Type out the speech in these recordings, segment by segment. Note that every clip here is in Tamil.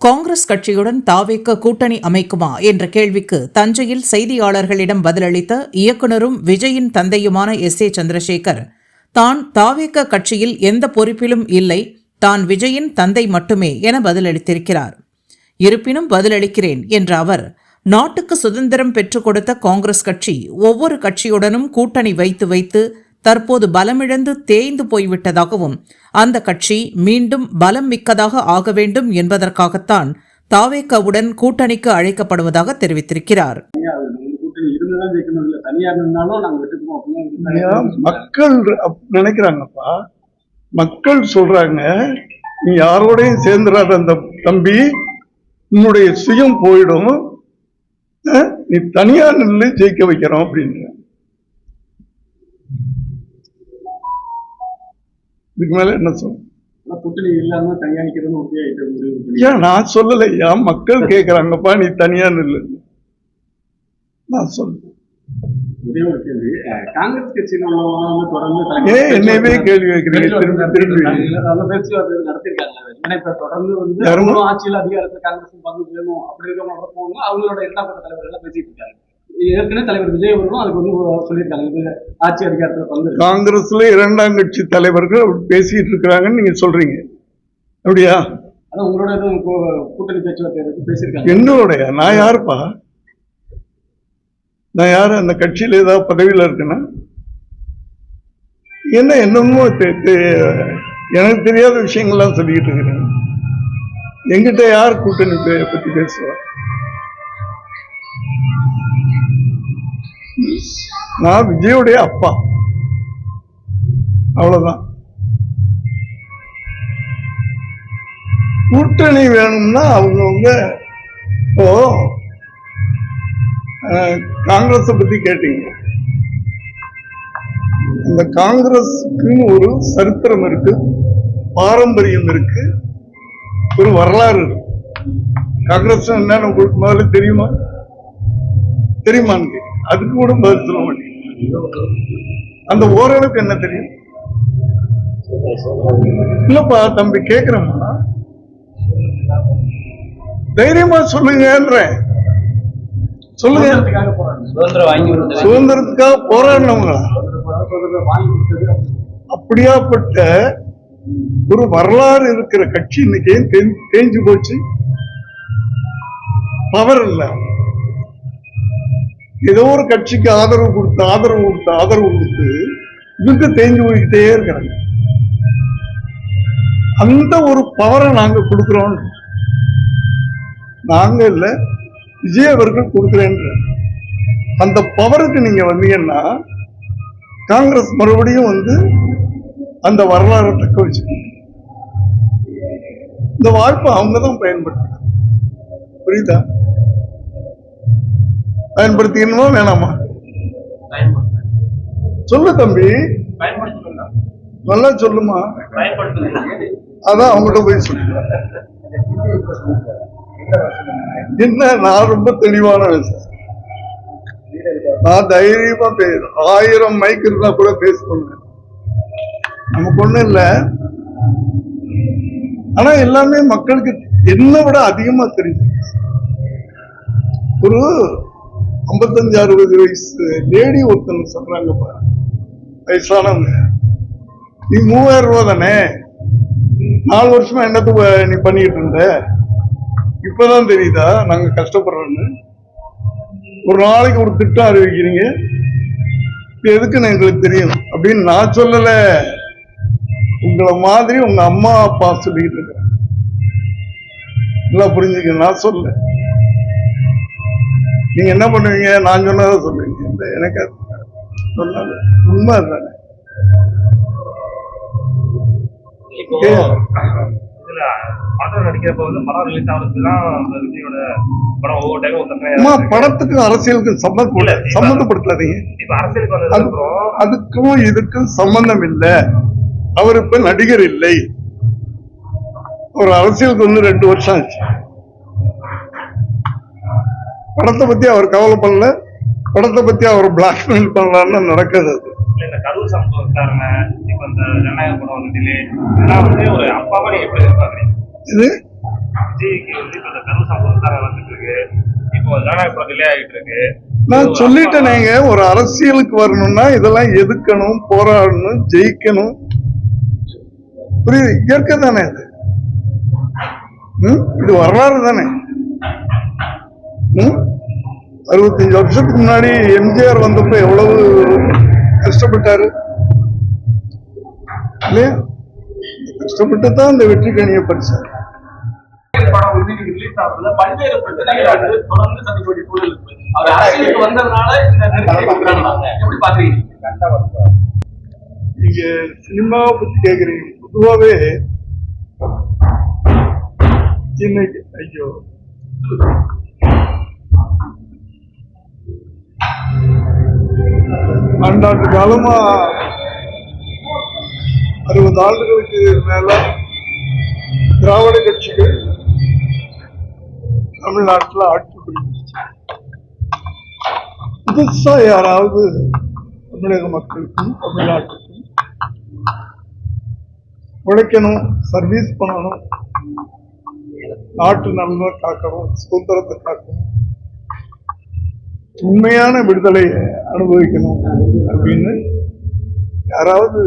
காங்கிரஸ் கட்சியுடன் தாவேக்க கூட்டணி அமைக்குமா என்ற கேள்விக்கு தஞ்சையில் செய்தியாளர்களிடம் பதிலளித்த இயக்குனரும் விஜயின் தந்தையுமான எஸ் ஏ சந்திரசேகர் தான் தாவேக்க கட்சியில் எந்த பொறுப்பிலும் இல்லை தான் விஜயின் தந்தை மட்டுமே என பதிலளித்திருக்கிறார். இருப்பினும் பதிலளிக்கிறேன் என்ற அவர் நாட்டுக்கு சுதந்திரம் பெற்றுக் கொடுத்த காங்கிரஸ் கட்சி ஒவ்வொரு கட்சியுடனும் கூட்டணி வைத்து வைத்து தற்போது பலமிழந்து தேய்ந்து போய்விட்டதாகவும் அந்த கட்சி மீண்டும் பலம் மிக்கதாக ஆக வேண்டும் என்பதற்காகத்தான் தாவேக்காவுடன் கூட்டணிக்கு அழைக்கப்படுவதாக தெரிவித்திருக்கிறார். மக்கள் நினைக்கிறாங்கப்பா. மக்கள் சொல்றாங்க நீ யாரோடையும் சேர்ந்துடாத அந்த தம்பி உன்னுடைய சுயம் போயிடும். நீ தனியார் நின்று ஜெயிக்க வைக்கிறோம் அப்படின்ற இதுக்கு மேல என்ன சொல்ல கூட்டணி இல்லாம தனியா நிக்கிறது ஏன் நான் சொல்லலையா மக்கள் கேக்குறாங்கப்பா நீ தனியா நில்லு. நான் அஹ், காங்கிரஸ் கட்சியில உள்ளவங்க என்னையவே கேள்வி வைக்கிறீங்க? திரும்பி திரும்பி. பேச்சுவார்த்தை நடத்திருக்காங்க. தொடர்ந்து வந்து ஆட்சியில் அதிகாரத்தில் காங்கிரஸ் பங்கு வேணும் அப்படி இருக்கவங்க அவங்களோட இரண்டாம் கட்ட தலைவர் எல்லாம் பேசிட்டு இருக்காங்க. ஏற்கனவே தலைவர் விஜய் அவர்களும் அதுக்கு வந்து சொல்லியிருக்காங்க. ஆட்சி அதிகாரத்துல இருக்கு. காங்கிரஸ்ல இரண்டாம் கட்சி தலைவர்கள் பேசிட்டு இருக்கிறாங்கன்னு நீங்க சொல்றீங்க. அப்படியா? அதான் உங்களோட கூட்டணி பேச்சுவார்த்தை பேசியிருக்காங்க. என்னோடைய நான் யாருப்பா? நான் யாரு? அந்த கட்சியில ஏதாவது பதவியில இருக்கேன்னா என்ன என்னமோ எனக்கு தெரியாத விஷயங்கள்லாம் சொல்லிக்கிட்டு இருக்கிறேன். எங்கிட்ட யார் கூட்டணி பே- பத்தி நான் விஜயுடைய அப்பா. அவ்வளவுதான். கூட்டணி வேணும்னா அவங்கவுங்க இப்போ காங்கிரஸை பத்தி கேட்டீங்க. அந்த காங்கிரஸுக்குன்னு ஒரு சரித்திரம் இருக்கு பாரம்பரியம் இருக்கு ஒரு வரலாறு இருக்கு. காங்கிரஸ் என்னன்னு உங்களுக்கு முதல்ல தெரியுமா? தெரியுமான்னு அதுக்கு கூட பதில் சொல்ல அந்த ஓரளவுக்கு என்ன தெரியும்? இல்லப்பா தம்பி கேக்குறேம்மா தைரியமா சொல்லுங்கன்றேன். சொல்லுங்க. சுதந்திரத்துக்காக போராடினவங்களா? அப்படியாப்பட்ட ஒரு வரலாறு இருக்கிற கட்சி இன்னைக்கு தேஞ்சு போச்சு? பவர் இல்லை. ஏதோ ஒரு கட்சிக்கு ஆதரவு கொடுத்து ஆதரவு கொடுத்து ஆதரவு கொடுத்து இவங்க தேஞ்சு போய்கிட்டே இருக்கிறாங்க. அந்த ஒரு பவரை நாங்க கொடுக்குறோம். நாங்க இல்ல விஜய் அவர்கள் கொடுக்குறேன்ற. அந்த பவருக்கு நீங்க வந்தீங்கன்னா காங்கிரஸ் மறுபடியும் வந்து அந்த வரலாறு தக்க வச்சுக்கணும் இந்த வாய்ப்பை அவங்க தான் பயன்படுத்தணும் புரியுதா? பயன்படுத்திக்கணுமா வேணாமா? சொல்லு தம்பி. நல்லா சொல்லுமா. அதான் அவங்ககிட்ட போய் சொல்லு. என்ன நான் ரொம்ப தெளிவான விஷயம் நான் தைரியமா பேச. ஆயிரம் மைக் இருந்தா கூட பேசுவேன் நமக்கு ஒண்ணும் இல்ல. ஆனா எல்லாமே மக்களுக்கு என்ன விட அதிகமா தெரிஞ்சு ஒரு ஐம்பத்தஞ்சு அறுபது வயசு லேடி ஒருத்தன் சொல்றாங்கப்பா வயசானவங்க. நீ மூவாயிரம் ரூபா தானே? நாலு வருஷமா என்னத்து நீ பண்ணிட்டு இருந்த? இப்பதான் தெரியுதா நாங்க கஷ்டப்படுறோன்னு ஒரு நாளைக்கு ஒரு திட்டம் அறிவிக்கிறீங்க. எதுக்குன்னு எங்களுக்கு தெரியும். அப்படின்னு நான் சொல்லல. உங்களை மாதிரி உங்க அம்மா அப்பா சொல்லிட்டு இருக்கிறேன். நல்லா புரிஞ்சுக்க நான் சொல்ல நீங்க என்ன பண்ணுவீங்க? நான் சொன்னதை சொல்லுவீங்க. எனக்கு சொன்னது உண்மை தானே. ஒரு படத்துக்கும் அரசியலுக்கும் அதுக்கும் இதுக்கும் சம்பந்தம் இல்லை. அவர் இப்ப நடிகர் இல்லை. அவர் அரசியலுக்கு வந்து ரெண்டு வருஷம் ஆச்சு. படத்தை பத்தி அவர் கவலைப்படல படத்தை பத்தி அவர் பிளாக்மெயில் பண்ணலான்னு நடக்குது அது. இல்ல இந்த கரூர் சம்பவம் விசாரணை இப்ப இந்த ஜனநாயக படம் வந்து டிலே இதெல்லாம் வந்து ஒரு அப்பாவா நீங்க எப்படி எதிர்பார்க்குறீங்க? இது? விஜய்க்கு வந்து இப்ப இந்த கரு சம்பவம் தான் வந்துட்டு இருக்கு. இப்போ ஜனநாயகம் டிலே ஆகிட்டு இருக்கு. நான் சொல்லிட்டேனேங்க ஒரு அரசியலுக்கு வரணும்னா இதெல்லாம் எதுக்கணும் போராடணும் ஜெயிக்கணும். புரியுது? இயற்கை தானே ம்? இது வரலாறு தானே? அறுபத்தஞ்சு வருஷத்துக்கு முன்னாடி எம்ஜிஆர் வந்தப்ப எவ்வளவு கஷ்டப்பட்டாரு? இல்லையா? கஷ்டப்பட்டு தான் இந்த வெற்றி கணியை பறிச்சார் தொடர்ந்து வந்ததுனால நீங்க சினிமாவை பத்தி கேக்குறீங்க. பொதுவாவே இன்னைக்கு ஐயோ. அண்டாண்டு காலமா அறுபது ஆண்டுகளுக்கு மேல திராவிட கட்சிகள் தமிழ்நாட்டில் ஆட்சி புதுசா யாராவது தமிழக மக்களுக்கும் தமிழ்நாட்டுக்கும் உழைக்கணும் சர்வீஸ் பண்ணணும் நாட்டு நலனை காக்கணும் சுதந்திரத்தை காக்கணும். உண்மையான விடுதலையை அனுபவிக்கணும் அப்படின்னு யாராவது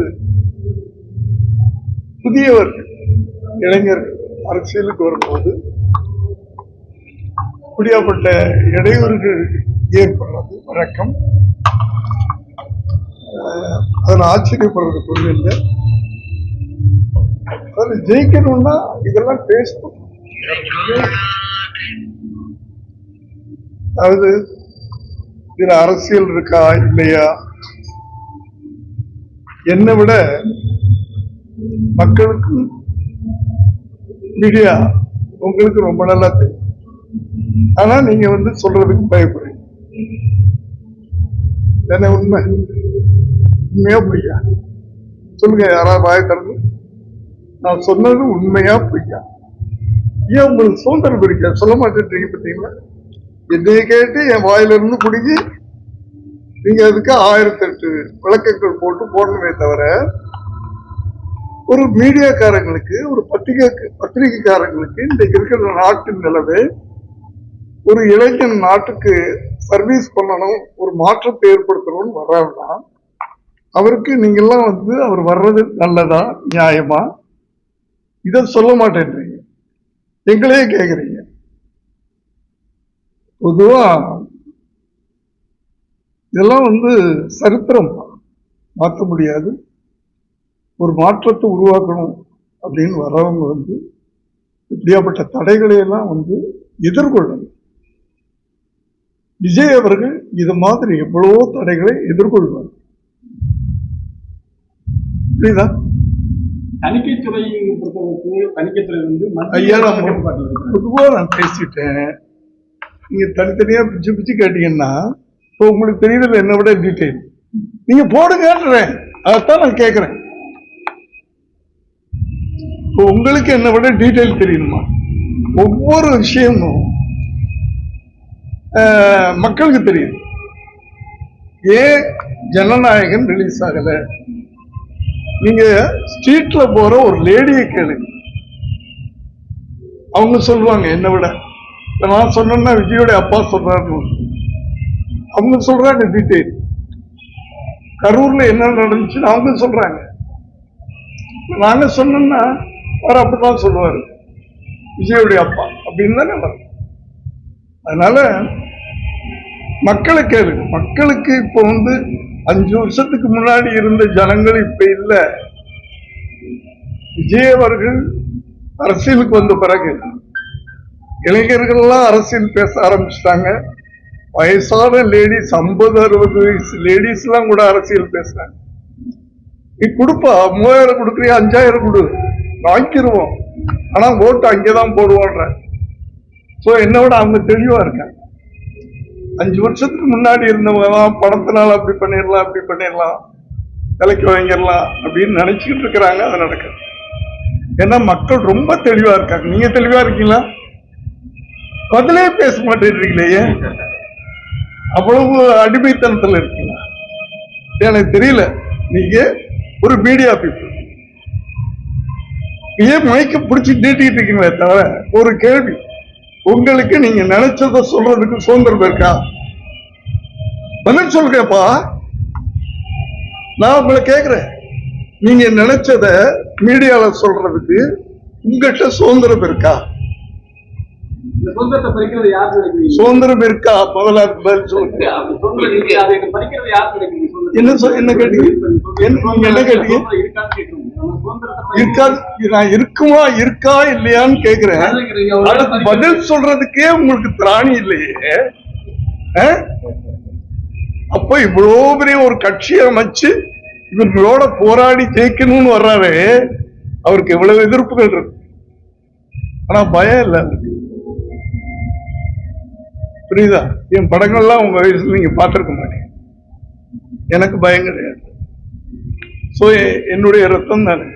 புதியவர்கள் இளைஞர்கள் அரசியலுக்கு வரும்போது இப்படியாப்பட்ட இடையூறுகள் ஏற்படுறது வழக்கம். அதில் ஆச்சரியப்படுறதுக்கு ஒன்றும் இல்லை. அது ஜெயிக்கணும்னா இதெல்லாம் பேசணும். அதாவது இதுல அரசியல் இருக்கா இல்லையா? என்னை விட மக்களுக்கு மீடியா உங்களுக்கு ரொம்ப நல்லா தெரியும். ஆனா நீங்க வந்து சொல்றதுக்கு பயப்படுறீங்க. என்ன உண்மை? உண்மையா பொய்யா? சொல்லுங்க யாராவது வாய திறந்து. நான் சொன்னது உண்மையா பொய்யா? ஏன் உங்களுக்கு சுதந்திரம் பிடிக்க சொல்ல மாட்டேன்றீங்க பார்த்தீங்களா? என்னை கேட்டு என் வாயிலிருந்து பிடிங்கி நீங்க அதுக்கு ஆயிரத்தி எட்டு விளக்கங்கள் போட்டு போடணுமே தவிர ஒரு மீடியாக்காரங்களுக்கு ஒரு பத்திரிகை பத்திரிகைக்காரங்களுக்கு இன்றைக்கு இருக்கிற நாட்டின் நிலவு ஒரு இளைஞன் நாட்டுக்கு சர்வீஸ் பண்ணணும் ஒரு மாற்றத்தை ஏற்படுத்தணும்னு வர்றாருன்னா அவருக்கு நீங்கள்லாம் வந்து அவர் வர்றது நல்லதா நியாயமா? இதை சொல்ல மாட்டேன்றீங்க. எங்களையே கேட்குறீங்க பொதுவா இதெல்லாம் வந்து சரித்திரம். மாற்ற முடியாது. ஒரு மாற்றத்தை உருவாக்கணும் அப்படின்னு வர்றவங்க வந்து இப்படியாப்பட்ட தடைகளை எல்லாம் வந்து எதிர்கொள்ளணும். விஜய் அவர்கள் இது மாதிரி எவ்வளவோ தடைகளை எதிர்கொள்வார். புரியுதா? தணிக்கைத்துறை பொறுத்தவரைக்கு தணிக்கைத்துறை வந்து ஐயா, நான் கட்டுப்பாட்டில் இருக்கு பொதுவா நான் பேசிட்டேன். நீங்க தனித்தனியா பிச்சு பிச்சு கேட்டீங்கன்னா இப்போ உங்களுக்கு தெரியுதுல என்னை விட டீட்டெயில் நீங்க போடுங்கன்றேன். அதைத்தான் நான் கேட்குறேன் இப்போ உங்களுக்கு என்னை விட டீட்டெயில் தெரியணுமா? ஒவ்வொரு விஷயமும் ஆஹ், மக்களுக்கு தெரியுது. ஏன் ஜனநாயகன் ரிலீஸ் ஆகலை. நீங்க ஸ்ட்ரீட்ல போற ஒரு லேடியை கேளுங்க. அவங்க சொல்லுவாங்க என்னை விட. நான் சொன்னேன்னா விஜயோட அப்பா சொல்றாரு அவங்க சொல்றாங்க டீட்டெயில் கரூர்ல என்ன நடந்துச்சுன்னு அவங்க சொல்றாங்க. நாங்க சொன்னோம்னா அவர் அப்படிதான் சொல்லுவாரு. விஜயோடைய அப்பா அப்படின்னு தானே வரும் அதனால மக்களை கேளுங்க. மக்களுக்கு இப்போ வந்து அஞ்சு வருஷத்துக்கு முன்னாடி இருந்த ஜனங்கள் இப்ப இல்லை. விஜய் அவர்கள் அரசியலுக்கு வந்த பிறகு இளைஞர்கள்லாம் அரசியல் பேச ஆரம்பிச்சிட்டாங்க. வயசான லேடிஸ் ஐம்பது அறுபது வயசு லேடிஸ்லாம் கூட அரசியல் பேசுறாங்க. நீ கொடுப்பா மூவாயிரம் கொடுக்குறியா அஞ்சாயிரம் கொடு. வாங்கிடுவோம் ஆனால் ஓட்டு அங்கே தான் போடுவோன்ற ஸோ என்னை விட அவங்க தெளிவாக இருக்காங்க. அஞ்சு வருஷத்துக்கு முன்னாடி இருந்தவங்க தான் பணத்தினால அப்படி பண்ணிடலாம் அப்படி பண்ணிடலாம். விலைக்கு வாங்கிடலாம் அப்படின்னு நினச்சிக்கிட்டு இருக்கிறாங்க அது நடக்குது. ஏன்னா மக்கள் ரொம்ப தெளிவாக இருக்காங்க. நீங்கள் தெளிவாக இருக்கீங்களா? பதிலே பேச மாட்டேன்றீங்களே ஏன் அவ்வளவு அடிமைத்தனத்துல இருக்கீங்களா எனக்கு தெரியல. நீங்க ஒரு மீடியா பீப்புள் ஏன் மைக்க பிடிச்சி நீட்டிட்டு இருக்கீங்களே தவிர ஒரு கேள்வி. உங்களுக்கு நீங்க நினைச்சத சொல்றதுக்கு சுதந்திரம் இருக்கா? பதில் சொல்றேப்பா நான் உங்களை கேட்கிறேன் நீங்க நினைச்சத மீடியால சொல்றதுக்கு உங்ககிட்ட சுதந்திரம் இருக்கா? சுதந்திரம் இருக்கா? முதல்ல பதில் சொல்லுங்க. இருக்கு. என்ன என்ன கேட்டீங்க? என்ன- இருக்காது நான் இருக்குமா இருக்கா இல்லையான்னு கேக்குறேன். பறிக்கிறது- பதில் சொல்றதுக்கே உங்களுக்கு திராணி இல்லையே? அப்ப இவ்வளோ பெரிய ஒரு கட்சி அமைச்சு இவங்களோட போராடி ஜெயிக்கணும்னு வர்றாரு அவருக்கு இவ்வளவு எதிர்ப்புகள் இருக்கு. ஆனா பயம் இல்லை. புரியுதா? என் படங்கள்லாம் உங்க வயசுல நீங்க பார்த்திருக்க மாட்டீங்க. எனக்கு பயம் கிடையாது. சோ என்னுடைய ரத்தம் தானே?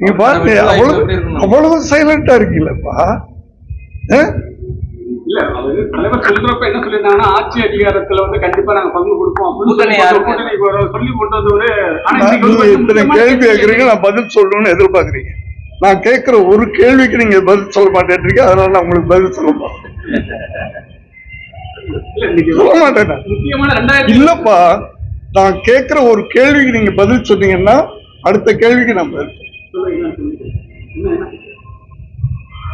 நீங்க பாருங்க அவ்வளவு அவ்வளவு சைலண்டா இருக்கீங்களப்பா. ஆ? இல்ல அது தலைவர் சொல்றப்ப என்ன சொல்லியிருந்தாங்கன்னா ஆட்சி அதிகாரத்துல வந்து கண்டிப்பா நாங்க பங்கு கொடுப்போம். சொல்லி கொண்டு வந்து ஒரு கேள்வி கேட்கறீங்க நான் பதில் சொல்லணும்னு எதிர்பார்க்கறீங்க. நான் கேட்கிற ஒரு கேள்விக்கு நீங்க பதில் சொல்ல மாட்டேன்றீங்க அதனால நான் உங்களுக்கு பதில் சொல்ல மாட்டேன். சொல்ல மாட்டேன் இல்லப்பா நான் கேட்கிற ஒரு கேள்விக்கு நீங்க பதில் சொன்னீங்கன்னா அடுத்த கேள்விக்கு நான் பதில்?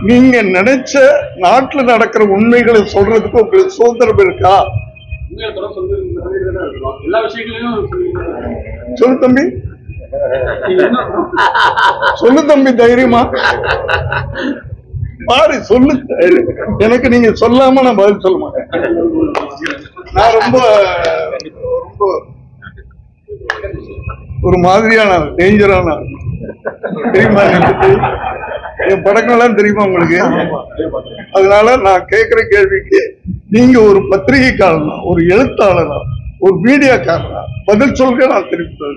நீங்க நினைச்ச நாட்டுல நடக்கிற உண்மைகளை சொல்றதுக்கு உங்களுக்கு சுதந்திரம் இருக்கா? சொல்ல தம்பி. சொல்லு தம்பி தைரியமா. மாறி சொல்லு. எனக்கு நீங்க சொல்லாம நான் பதில் சொல்ல மாட்டேன். நான் ரொம்ப ரொம்ப ஒரு மாதிரியான டேஞ்சரான தெரியுமா எனக்கு? என் படங்கள்லாம் தெரியுமா உங்களுக்கு? அதனால நான் கேட்கிற கேள்விக்கு நீங்க ஒரு பத்திரிகைக்காரனா ஒரு எழுத்தாளரா ஒரு மீடியாக்காரனா பதில் சொல்க நான் திருப்பி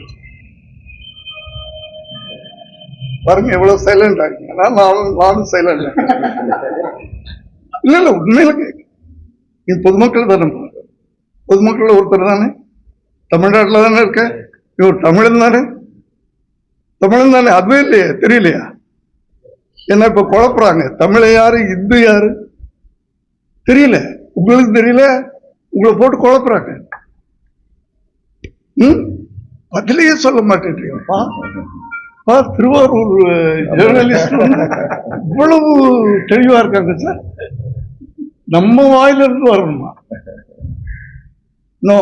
பாருங்க எவ்வளவு சைலண்ட் ஆகிங்க நானும் நானும் சைலண்ட் இல்ல இல்ல உண்மையில இது பொதுமக்கள் தானே பொதுமக்கள் ஒருத்தர் தானே. தமிழ்நாட்டுல தானே இருக்க. இவர் தமிழன் தானே. தமிழன் தானே. அதுவே இல்லையா தெரியலையா? என்ன இப்ப குழப்புறாங்க. தமிழை யாரு? இந்து யாரு? தெரியல. உங்களுக்கு தெரியல? உங்களை போட்டு குழப்புறாங்க. ம்? பதிலையே சொல்ல மாட்டேன்றீங்கப்பா. திருவாரூர் ஜேர்னலிஸ்ட் இவ்வளவு தெளிவா இருக்காங்க சார். நம்ம வாயில இருந்து வரணுமா? நோ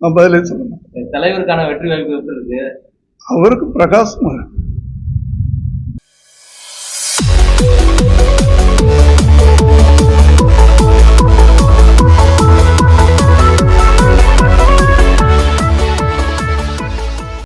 நான் பதிலே சொல்ல மாட்டேன் தலைவருக்கான வெற்றி வாய்ப்பு இருக்கு? அவருக்கு பிரகாசமா இருக்கு.